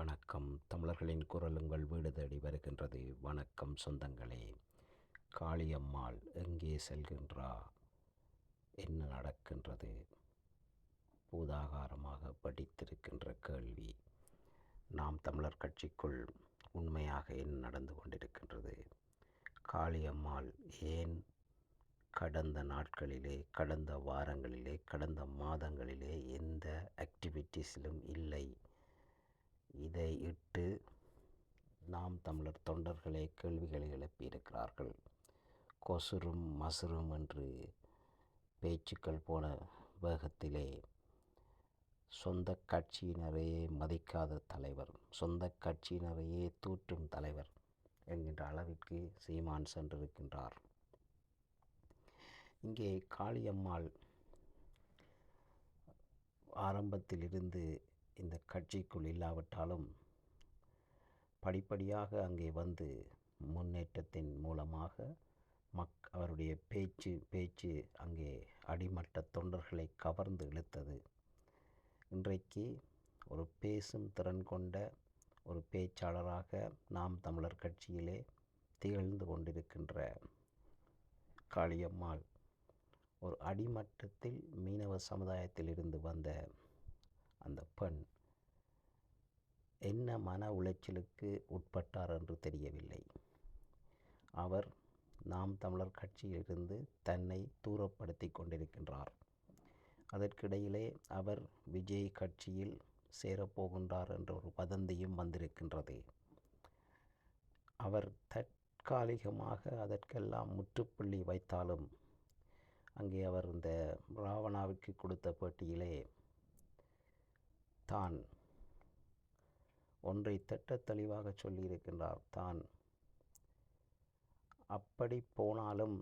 வணக்கம். தமிழர்களின் குரல் உங்கள் வீடு தேடி வருகின்றது. வணக்கம் சொந்தங்களே. காளியம்மாள் எங்கே செல்கின்றா? என்ன நடக்கின்றது? பூதாகாரமாக படித்திருக்கின்ற கேள்வி. நாம் தமிழர் கட்சிக்குள் உண்மையாக என்ன நடந்து கொண்டிருக்கின்றது? காளியம்மாள் ஏன் கடந்த நாட்களிலே கடந்த வாரங்களிலே கடந்த மாதங்களிலே எந்த ஆக்டிவிட்டீஸிலும் இல்லை? இதை இட்டு நாம் தமிழர் தொண்டர்களே கேள்விகளை எழுப்பியிருக்கிறார்கள். கொசுரும் மசுரும் என்று பேச்சுக்கள் போன வேகத்திலே சொந்த கட்சியினரையே மதிக்காத தலைவர் சொந்த கட்சியினரையே தூற்றும் தலைவர் என்கின்ற அளவிற்கு சீமான் சென்றிருக்கின்றார். இங்கே காளியம்மாள் ஆரம்பத்திலிருந்து இந்த கட்சிக்குள் இல்லாவிட்டாலும் படிப்படியாக அங்கே வந்து முன்னேற்றத்தின் மூலமாக மக் அவருடைய பேச்சு பேச்சு அங்கே அடிமட்ட தொண்டர்களை கவர்ந்து இழுத்தது. இன்றைக்கு ஒரு பேசும் திறன் கொண்ட ஒரு பேச்சாளராக நாம் தமிழர் கட்சியிலே திகழ்ந்து கொண்டிருக்கின்ற காளியம்மாள் ஒரு அடிமட்டத்தில் மீனவ சமுதாயத்தில் இருந்து வந்த அந்த பெண் என்ன மன உளைச்சலுக்கு உட்பட்டார் என்று தெரியவில்லை. அவர் நாம் தமிழர் கட்சியிலிருந்து தன்னை தூரப்படுத்தி கொண்டிருக்கின்றார். அதற்கிடையிலே அவர் விஜய் கட்சியில் சேரப்போகின்றார் என்ற ஒரு வதந்தியும் வந்திருக்கின்றது. அவர் தற்காலிகமாக அதற்கெல்லாம் முற்றுப்புள்ளி வைத்தாலும் அங்கே அவர் இந்த ராவணாவுக்கு கொடுத்த பேட்டியிலே தான். ஒன்றை திட்ட தெளிவாக சொல்லியிருக்கின்றார் தான். அப்படி போனாலும்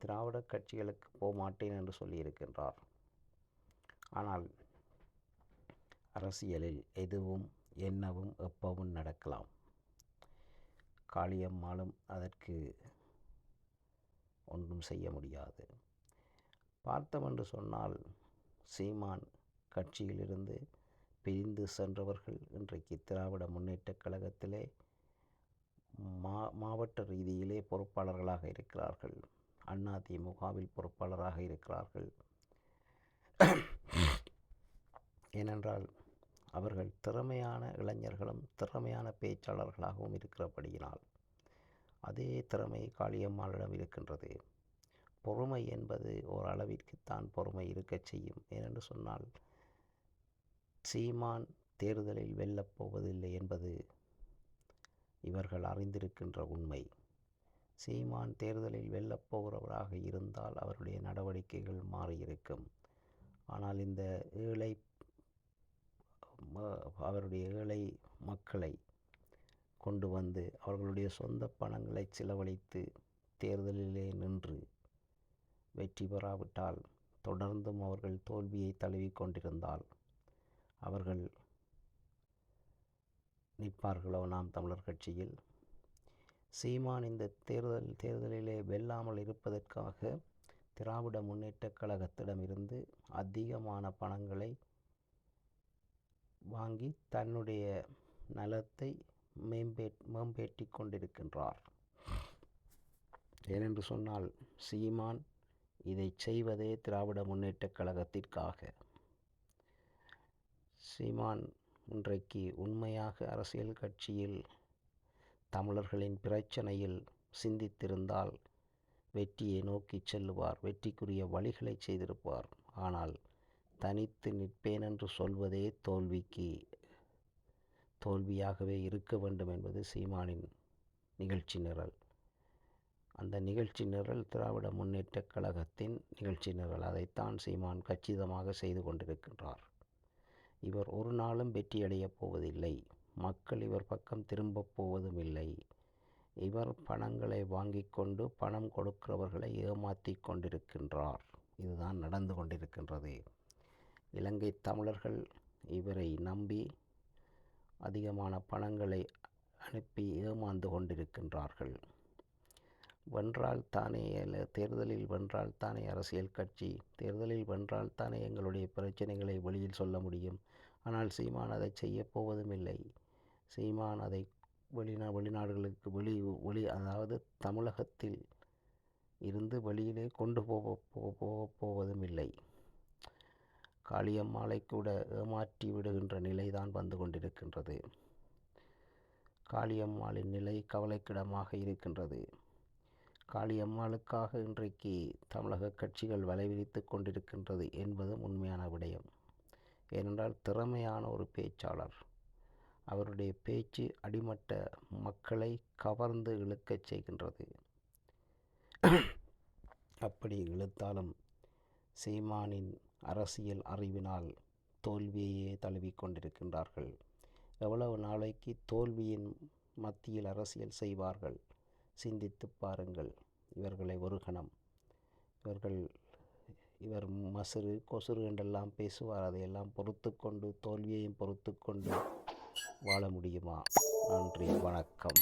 திராவிட கட்சிகளுக்கு போக மாட்டேன் என்று சொல்லியிருக்கின்றார். ஆனால் அரசியலில் எதுவும் என்னவும் எப்பவும் நடக்கலாம். காளியம்மாளும் அதற்கு ஒன்றும் செய்ய முடியாது. பார்த்தோம் என்று சொன்னால் சீமான் கட்சியிலிருந்து பிரிந்து சென்றவர்கள் இன்றைக்கு திராவிட முன்னேற்றக் கழகத்திலே மா மாவட்ட ரீதியிலே பொறுப்பாளர்களாக இருக்கிறார்கள். அதிமுகவில் பொறுப்பாளராக இருக்கிறார்கள். ஏனென்றால் அவர்கள் திறமையான இளைஞர்களும் திறமையான பேச்சாளர்களாகவும் இருக்கிறபடியினால் அதே திறமை காளியம்மாளிடம் இருக்கின்றது. பொறுமை என்பது ஓரளவிற்குத்தான் பொறுமை இருக்கச் செய்யும். ஏனென்று சொன்னால் சீமான் தேர்தலில் வெல்லப் போவதில்லை என்பது இவர்கள் அறிந்திருக்கின்ற உண்மை. சீமான் தேர்தலில் வெல்லப் போகிறவராக இருந்தால் அவருடைய நடவடிக்கைகள் மாறியிருக்கும். ஆனால் இந்த ஏழை அவருடைய ஏழை மக்களை கொண்டு வந்து அவர்களுடைய சொந்த பணங்களை செலவழித்து தேர்தலிலே நின்று வெற்றி பெறாவிட்டால் தொடர்ந்தும் அவர்கள் தோல்வியை தழுவி கொண்டிருந்தால் அவர்கள் நிற்பார்களோ? நாம் தமிழர் கட்சியில் சீமான் இந்த தேர்தல் தேர்தலிலே வெல்லாமல் இருப்பதற்காக திராவிட முன்னேற்றக் கழகத்திடமிருந்து அதிகமான பணங்களை வாங்கி தன்னுடைய நலத்தை மேம்பே மேம்பேற்றி கொண்டிருக்கின்றார். ஏனென்று சொன்னால் சீமான் இதை செய்வதே திராவிட முன்னேற்றக் கழகத்திற்காக. சீமான் இன்றைக்கு உண்மையாக அரசியல் கட்சியில் தமிழர்களின் பிரச்சனையில் சிந்தித்திருந்தால் வெற்றியை நோக்கி செல்லுவார் வெற்றிக்குரிய வழிகளை செய்திருப்பார். ஆனால் தனித்து நிற்பேன் என்று சொல்வதே தோல்விக்கு தோல்வியாகவே இருக்க வேண்டும் என்பது சீமானின் நிகழ்ச்சி நிரல். அந்த நிகழ்ச்சி நிரல் திராவிட முன்னேற்றக் கழகத்தின் நிகழ்ச்சி நிரல். அதைத்தான் சீமான் கச்சிதமாக செய்து கொண்டிருக்கின்றார். இவர் ஒரு நாளும் வெற்றியடையப் போவதில்லை. மக்கள் இவர் பக்கம் திரும்பப் போவதும் இல்லை இவர் பணங்களை வாங்கி கொண்டு பணம் கொடுக்கிறவர்களை ஏமாற்றி கொண்டிருக்கின்றார். இதுதான் நடந்து கொண்டிருக்கின்றது. இலங்கை தமிழர்கள் இவரை நம்பி அதிகமான பணங்களை அனுப்பி ஏமாந்து கொண்டிருக்கின்றார்கள். வென்றால் தானே தேர்தலில் வென்றால் தானே அரசியல் கட்சி தேர்தலில் வென்றால் தானே எங்களுடைய பிரச்சனைகளை வெளியில் சொல்ல முடியும். ஆனால் சீமான் அதை செய்யப்போவதும் இல்லை. சீமான் அதை வெளிநா வெளிநாடுகளுக்கு வெளி வெளி அதாவது தமிழகத்தில் இருந்து வெளியிலே கொண்டு போக போக போவதும் இல்லை. காளியம்மாளை கூட ஏமாற்றி விடுகின்ற நிலைதான் வந்து கொண்டிருக்கின்றது. காளியம்மாளின் நிலை கவலைக்கிடமாக இருக்கின்றது. காளியம்மாளுக்காக இன்றைக்கு தமிழக கட்சிகள் வலைவிரித்து கொண்டிருக்கின்றது என்பதும் உண்மையான விடயம். ஏனென்றால் திறமையான ஒரு பேச்சாளர். அவருடைய பேச்சு அடிமட்ட மக்களை கவர்ந்து இழுக்கச் செய்கின்றது. அப்படி இழுத்தாலும் சீமானின் அரசியல் அறிவினால் தோல்வியையே தழுவிக் கொண்டிருக்கின்றார்கள். எவ்வளவு நாளைக்கு தோல்வியின் மத்தியில் அரசியல் செய்வார்கள்? சிந்தித்து பாருங்கள். இவர்களை ஒரு கணம். இவர்கள் இவர் மசுறு கொசுறு என்றெல்லாம் பேசுவார். அதையெல்லாம் பொறுத்து கொண்டு தோல்வியையும் பொறுத்து கொண்டு வாழ முடியுமா? நன்றி வணக்கம்.